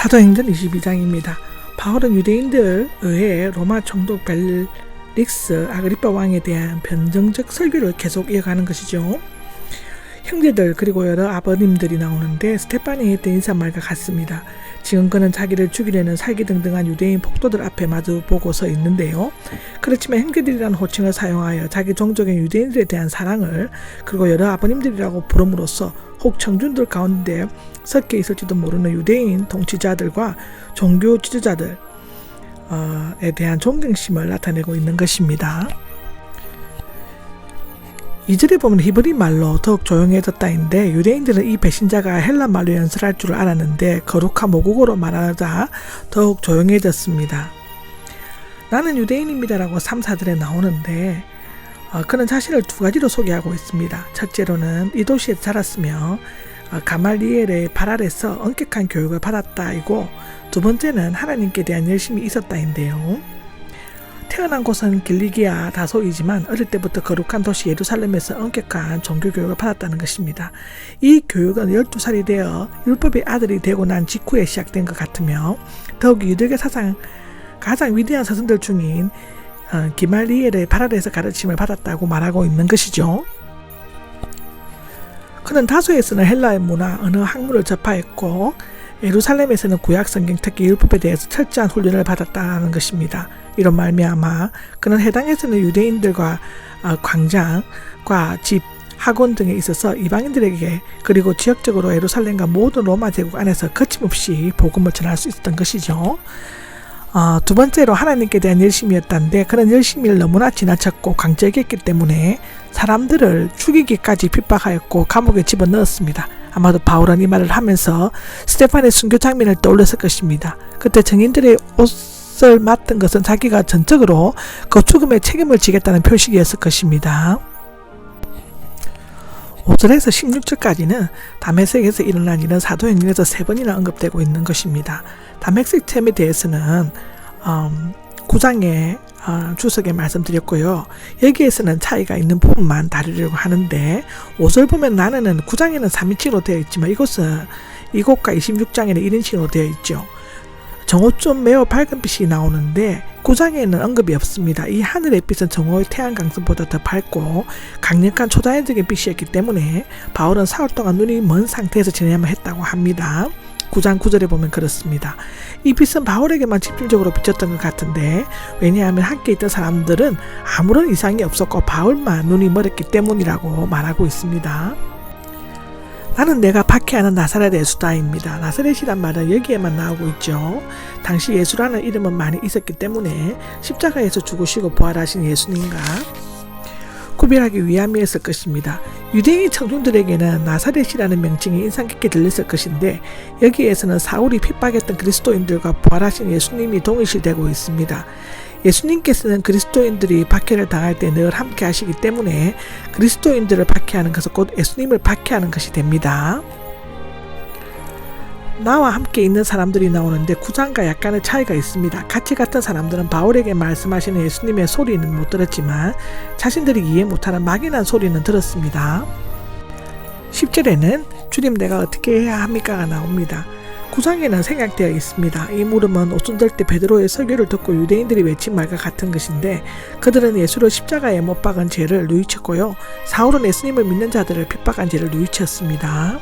사도행전 22장입니다. 바울은 유대인들 의회 로마 총독 벨릭스 아그리파 왕에 대한 변정적 설교를 계속 이어가는 것이죠. 형제들 그리고 여러 아버님들이 나오는데 스테파니에 했던 인사말과 같습니다. 지금 그는 자기를 죽이려는 살기 등등한 유대인 폭도들 앞에 마주 보고 서 있는데요. 그렇지만 형제들이라는 호칭을 사용하여 자기 종족인 유대인들에 대한 사랑을 그리고 여러 아버님들이라고 부름으로써 혹 청중들 가운데 섞여 있을지도 모르는 유대인 통치자들과 종교 지도자들에 대한 존경심을 나타내고 있는 것입니다. 이절에 보면 히브리 말로 더욱 조용해졌다인데 유대인들은 이 배신자가 헬라 말로 연설할 줄 알았는데 거룩한 모국어로 말하자 더욱 조용해졌습니다. 나는 유대인입니다라고 3, 4절에 나오는데 어, 그는 자신을 두 가지로 소개하고 있습니다. 첫째로는 이 도시에 자랐으며 어, 가말리엘의 발 아래서 엄격한 교육을 받았다이고 두 번째는 하나님께 대한 열심이 있었다인데요. 태어난 곳은 길리기아 다소이지만 어릴 때부터 거룩한 도시 예루살렘에서 엄격한 종교 교육을 받았다는 것입니다. 이 교육은 12살이 되어 율법의 아들이 되고 난 직후에 시작된 것 같으며 더욱 유대계 사상 가장 위대한 서신들 중인 어, 기말리엘의 발 아래에서 가르침을 받았다고 말하고 있는 것이죠. 그는 다소에서는 헬라의 문화, 언어, 학문을 접하였고 예루살렘에서는 구약 성경 특히 율법에 대해서 철저한 훈련을 받았다는 것입니다. 이런 말미암아 그는 해당에서는 유대인들과 어, 광장과 집 학원 등에 있어서 이방인들에게 그리고 지역적으로 예루살렘과 모든 로마 제국 안에서 거침없이 복음을 전할 수 있었던 것이죠. 어, 두 번째로 하나님께 대한 열심이었다는데 그런 열심을 너무나 지나쳤고 강제했기 때문에 사람들을 죽이기까지 핍박하였고 감옥에 집어넣었습니다. 아마도 바울은 이 말을 하면서 스테판의 순교 장면을 떠올렸을 것입니다. 그때 증인들의 옷을 맡은 것은 자기가 전적으로 그 죽음의 책임을 지겠다는 표식이었을 것입니다. 5절에서 16절까지는 다메섹에서 일어난 일은 사도행전에서 세 번이나 언급되고 있는 것입니다. 다메섹 템에 대해서는 음, 9장에 어, 주석에 말씀드렸고요. 여기에서는 차이가 있는 부분만 다루려고 하는데 5절 보면 나는 9장에는 3인칭으로 되어 있지만 이곳은 이곳과 26장에는 1인칭으로 되어 있죠. 정오점 매우 밝은 빛이 나오는데 9장에는 언급이 없습니다. 이 하늘의 빛은 정오의 태양 강선보다 더 밝고 강력한 초자연적인 빛이었기 때문에 바울은 사흘 동안 눈이 먼 상태에서 지내야만 했다고 합니다. 9장 9절에 보면 그렇습니다. 이 빛은 바울에게만 집중적으로 비쳤던 것 같은데 왜냐하면 함께 있던 사람들은 아무런 이상이 없었고 바울만 눈이 멀었기 때문이라고 말하고 있습니다. 나는 내가 박해하는 나사렛 예수다입니다. 나사렛이란 말은 여기에만 나오고 있죠. 당시 예수라는 이름은 많이 있었기 때문에 십자가에서 죽으시고 부활하신 예수님과 구별하기 위함이었을 것입니다. 유대인 청중들에게는 나사렛이라는 명칭이 인상 깊게 들렸을 것인데 여기에서는 사울이 핍박했던 그리스도인들과 부활하신 예수님이 동일시되고 있습니다. 예수님께서는 그리스도인들이 박해를 당할 때 늘 함께 하시기 때문에 그리스도인들을 박해하는 것은 곧 예수님을 박해하는 것이 됩니다. 나와 함께 있는 사람들이 나오는데 구장과 약간의 차이가 있습니다. 같이 같은 사람들은 바울에게 말씀하시는 예수님의 소리는 못 들었지만 자신들이 이해 못하는 막연한 소리는 들었습니다. 10절에는 주님 내가 어떻게 해야 합니까가 나옵니다. 구장에는 생략되어 있습니다. 이 물음은 오순절 때 베드로의 설교를 듣고 유대인들이 외친 말과 같은 것인데 그들은 예수를 십자가에 못 박은 죄를 누이쳤고요. 사울은 예수님을 믿는 자들을 핍박한 죄를 누이쳤습니다.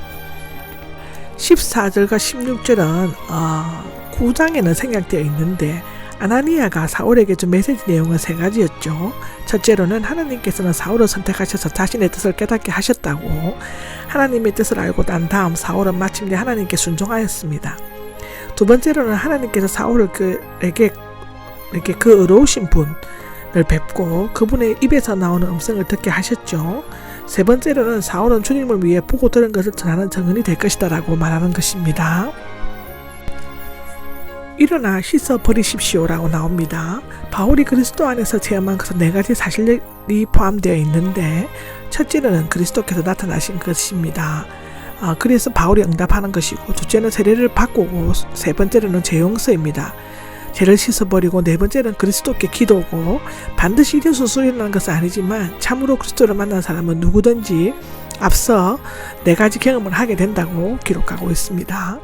14절과 16절은 어, 9장에는 생략되어 있는데 아나니아가 사울에게 준 메시지 내용은 세 가지였죠. 첫째로는 하나님께서는 사울을 선택하셔서 자신의 뜻을 깨닫게 하셨다고 하나님의 뜻을 알고 난 다음 사울은 마침내 하나님께 순종하였습니다. 두 번째로는 하나님께서 사울을 그에게 이렇게 그 의로우신 분을 뵙고 그분의 입에서 나오는 음성을 듣게 하셨죠. 세 번째로는 사울은 주님을 위해 보고 들은 것을 전하는 정은이 될 것이다라고 말하는 것입니다. 일어나 씻어 버리십시오라고 나옵니다. 바울이 그리스도 안에서 체험한 것은 네 가지 사실이 포함되어 있는데 첫째는 그리스도께서 나타나신 것입니다. 아, 그래서 바울이 응답하는 것이고 둘째는 세례를 바꾸고 세 번째로는 재용서입니다. 죄를 씻어버리고 네 번째는 그리스도께 기도고 반드시 이런 수술이라는 것은 아니지만 참으로 그리스도를 만난 사람은 누구든지 앞서 네 가지 경험을 하게 된다고 기록하고 있습니다.